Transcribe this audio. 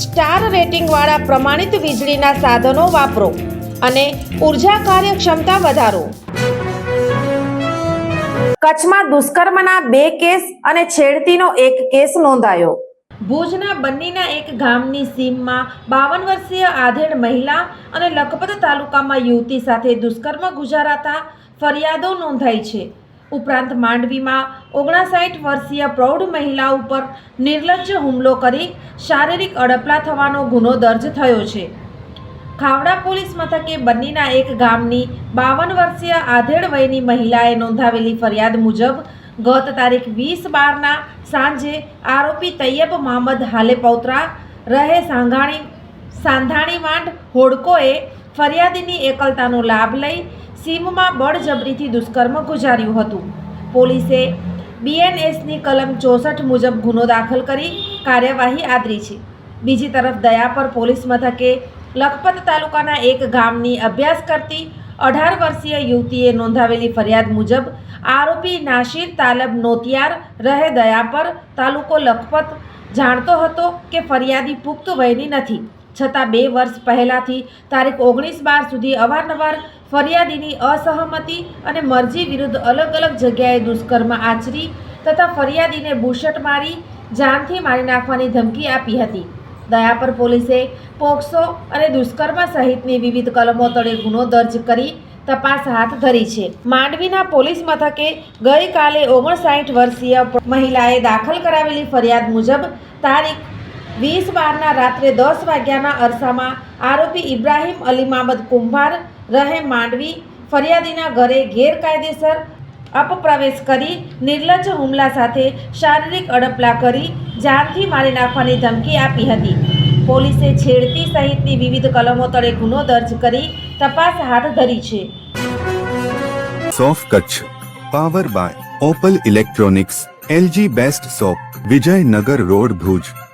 Star રેટિંગવાળા પ્રમાણિત વીજળીના સાધનો વાપરો અને ઊર્જા કાર્યક્ષમતા વધારો. કચ્છમાં દુષ્કર્મના બે કેસ અને છેડતીનો એક કેસ નોંધાયો. ભુજના બન્નીના એક ગામની સીમમાં બાવન વર્ષીય આધેડ મહિલા અને લખપત તાલુકામાં યુવતી સાથે દુષ્કર્મ ગુજારાતા ફરિયાદો નોંધાઈ છે. ઉપરાંત માંડવીમાં ઓગણસાઠ વર્ષીય પ્રૌઢ મહિલા ઉપર નિર્લજ્જ હુમલો કરી શારીરિક અડપલા થવાનો ગુનો દર્જ થયો છે. ખાવડા પોલીસ મથકે બન્નીના એક ગામની બાવન વર્ષીય આધેડ વયની મહિલાએ નોંધાવેલી ફરિયાદ મુજબ ગત તારીખ વીસ બારના સાંજે આરોપી તૈયબ મહમદ હાલે પૌત્રા રહે સાંઘાણી સાંધાણી વાંડ હોડકોએ ફરિયાદીની એકલતાનો લાભ લઈ સીમમાં બળજબરીથી દુષ્કર્મ ગુજાર્યું હતું. પોલીસે બીએનએસની કલમ ચોસઠ મુજબ ગુનો દાખલ કરી કાર્યવાહી આદરી છે. બીજી તરફ દયા પર પોલીસ મથકે લખપત તાલુકાના એક ગામની અભ્યાસ કરતી અઢાર વર્ષીય યુવતીએ નોંધાવેલી ફરિયાદ મુજબ આરોપી નાશીર તાલબ નોતિયાર રહે દયા પર તાલુકો લખપત જાણતો હતો કે ફરિયાદી પુખ્ત વયની નથી. છતાં બે વર્ષ પહેલાંથી તારીખ ઓગણીસ બાર સુધી અવારનવાર ફરિયાદીની અસહમતિ અને મરજી વિરુદ્ધ અલગ અલગ જગ્યાએ દુષ્કર્મ આચરી તથા ફરિયાદીને બુશટ મારી, જાનથી મારી નાખવાની ધમકી આપી હતી. દયાપર પોલીસે પોક્સો અને દુષ્કર્મ સહિતની વિવિધ કલમો તળે ગુનો દર્જ કરી તપાસ હાથ ધરી છે. માંડવીના પોલીસ મથકે ગઈકાલે ઓગણસાઠ વર્ષીય મહિલાએ દાખલ કરાવેલી ફરિયાદ મુજબ તારીખ વીસ બારના રાત્રે દસ વાગ્યાના અરસામાં આરોપી ઇબ્રાહીમ અલી મામદ કુંભાર, રહે માંડવી, ફરિયાદીના ઘરે ગેરકાયદેસર અપપ્રવેશ કરી, નિર્લજ્જ હુમલા સાથે શારીરિક અડપલા કરી, જાનથી મારી નાખવાની ધમકી આપી હતી. પોલીસે છેડતી સહિતની વિવિધ કલમો તળે ગુનો દર્જ કરી તપાસ હાથ ધરી છે. સોફ Kutch, power by Opal electronics, LG best shop Vijaynagar road Bhuj.